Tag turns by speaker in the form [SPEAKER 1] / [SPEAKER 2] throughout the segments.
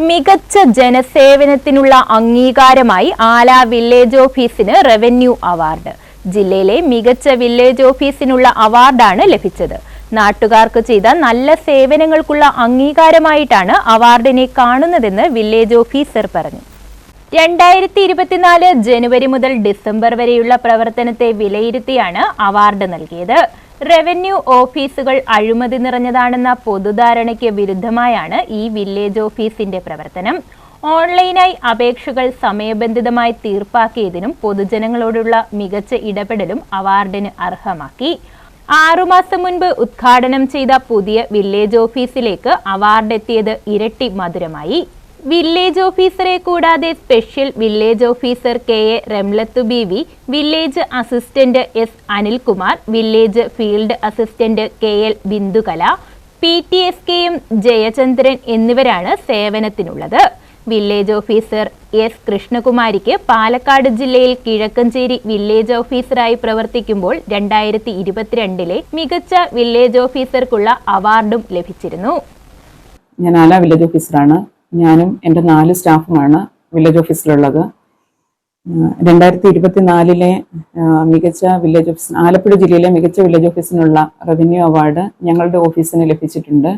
[SPEAKER 1] മികച്ച ജനസേവനത്തിനുള്ള അംഗീകാരമായി ആല വില്ലേജ് ഓഫീസിന് റവന്യൂ അവാർഡ്. ജില്ലയിലെ മികച്ച വില്ലേജ് ഓഫീസിനുള്ള അവാർഡാണ് ലഭിച്ചത്. നാട്ടുകാർക്ക് ചെയ്ത നല്ല സേവനങ്ങൾക്കുള്ള അംഗീകാരമായിട്ടാണ് അവാർഡിനെ കാണുന്നതെന്ന് വില്ലേജ് ഓഫീസർ പറഞ്ഞു. രണ്ടായിരത്തി ഇരുപത്തിനാല് ജനുവരി മുതൽ ഡിസംബർ വരെയുള്ള പ്രവർത്തനത്തെ വിലയിരുത്തിയാണ് അവാർഡ് നൽകിയത്. റവന്യൂ ഓഫീസുകൾ അഴിമതി നിറഞ്ഞതാണെന്ന പൊതുധാരണയ്ക്ക് വിരുദ്ധമായാണ് ഈ വില്ലേജ് ഓഫീസിന്റെ പ്രവർത്തനം. ഓൺലൈനായി അപേക്ഷകൾ സമയബന്ധിതമായി തീർപ്പാക്കിയതിനും പൊതുജനങ്ങളോടുള്ള മികച്ച ഇടപെടലും അവാർഡിന് അർഹമാക്കി. ആറുമാസം മുൻപ് ഉദ്ഘാടനം ചെയ്ത പുതിയ വില്ലേജ് ഓഫീസിലേക്ക് അവാർഡ് എത്തിയത് ഇരട്ടി മധുരമായി. വില്ലേജ് ഓഫീസറെ കൂടാതെ special village officer K A Ramlath B V village assistant S Anilkumar village field assistant K L Bindukala P T S K M Jayachandran എന്നിവരാണ് സേവനത്തിനുള്ളത്. വില്ലേജ് ഓഫീസർ എസ് കൃഷ്ണകുമാരിക്ക് പാലക്കാട് ജില്ലയിൽ കിഴക്കഞ്ചേരി വില്ലേജ് ഓഫീസറായി പ്രവർത്തിക്കുമ്പോൾ രണ്ടായിരത്തി ഇരുപത്തിരണ്ടിലെ മികച്ച വില്ലേജ് ഓഫീസർക്കുള്ള അവാർഡും ലഭിച്ചിരുന്നു.
[SPEAKER 2] ഞാൻ ആല വില്ലേജ് ഓഫീസറാണ്. ഞാനും എന്റെ നാല് സ്റ്റാഫുമാണ് വില്ലേജ് ഓഫീസിലുള്ളത്. രണ്ടായിരത്തി ഇരുപത്തി നാലിലെ മികച്ച വില്ലേജ് ഓഫീസ് ആലപ്പുഴ ജില്ലയിലെ മികച്ച വില്ലേജ് ഓഫീസിനുള്ള റവന്യൂ അവാർഡ് ഞങ്ങളുടെ ഓഫീസിന് ലഭിച്ചിട്ടുണ്ട്.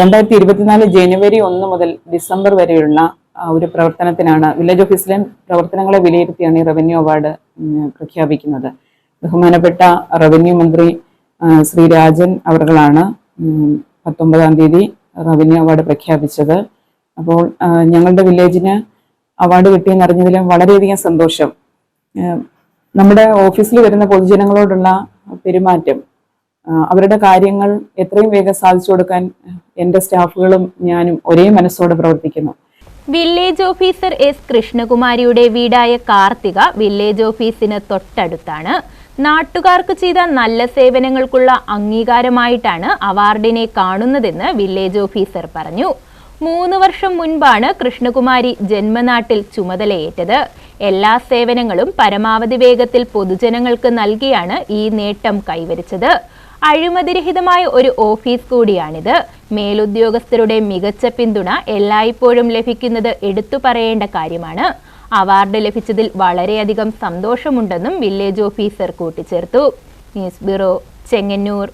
[SPEAKER 2] രണ്ടായിരത്തി ഇരുപത്തിനാല് ജനുവരി ഒന്ന് മുതൽ ഡിസംബർ വരെയുള്ള ഒരു പ്രവർത്തനത്തിനാണ് വില്ലേജ് ഓഫീസിലെ പ്രവർത്തനങ്ങളെ വിലയിരുത്തിയാണ് ഈ റവന്യൂ അവാർഡ് പ്രഖ്യാപിക്കുന്നത്. ബഹുമാനപ്പെട്ട റവന്യൂ മന്ത്രി ശ്രീ രാജൻ അവർകളാണ് ഉം, പത്തൊമ്പതാം തീയതി റവന്യൂ അവാർഡ് പ്രഖ്യാപിച്ചത്. അപ്പോൾ ഞങ്ങളുടെ വില്ലേജിന് അവാർഡ് കിട്ടിയെന്ന് അറിഞ്ഞതിൽ വളരെയധികം സന്തോഷം. നമ്മുടെ ഓഫീസിൽ വരുന്ന പൊതുജനങ്ങളോടുള്ള പെരുമാറ്റം അവരുടെ കാര്യങ്ങൾ എത്രയും വേഗം സാധിച്ചു കൊടുക്കാൻ എന്റെ സ്റ്റാഫുകളും ഞാനും ഒരേ മനസ്സോടെ പ്രവർത്തിക്കുന്നു.
[SPEAKER 1] വില്ലേജ് ഓഫീസർ എസ് കൃഷ്ണകുമാരിയുടെ വീടായ കാർത്തിക വില്ലേജ് ഓഫീസിന് തൊട്ടടുത്താണ്. നാട്ടുകാർക്ക് ചെയ്ത നല്ല സേവനങ്ങൾക്കുള്ള അംഗീകാരമായിട്ടാണ് അവാർഡിനെ കാണുന്നതെന്ന് വില്ലേജ് ഓഫീസർ പറഞ്ഞു. മൂന്ന് വർഷം മുൻപാണ് കൃഷ്ണകുമാരി ജന്മനാട്ടിൽ ചുമതലയേറ്റത്. എല്ലാ സേവനങ്ങളും പരമാവധി വേഗത്തിൽ പൊതുജനങ്ങൾക്ക് നൽകിയാണ് ഈ നേട്ടം കൈവരിച്ചത്. അഴിമതിരഹിതമായ ഒരു ഓഫീസ് കൂടിയാണിത്. മേലുദ്യോഗസ്ഥരുടെ മികച്ച പിന്തുണ എല്ലായ്പ്പോഴും ലഭിക്കുന്നത് എടുത്തു പറയേണ്ട കാര്യമാണ്. അവാർഡ് ലഭിച്ചതിൽ വളരെയധികം സന്തോഷമുണ്ടെന്നും വില്ലേജ് ഓഫീസർ കൂട്ടിച്ചേർത്തു. News bureau Chengannur.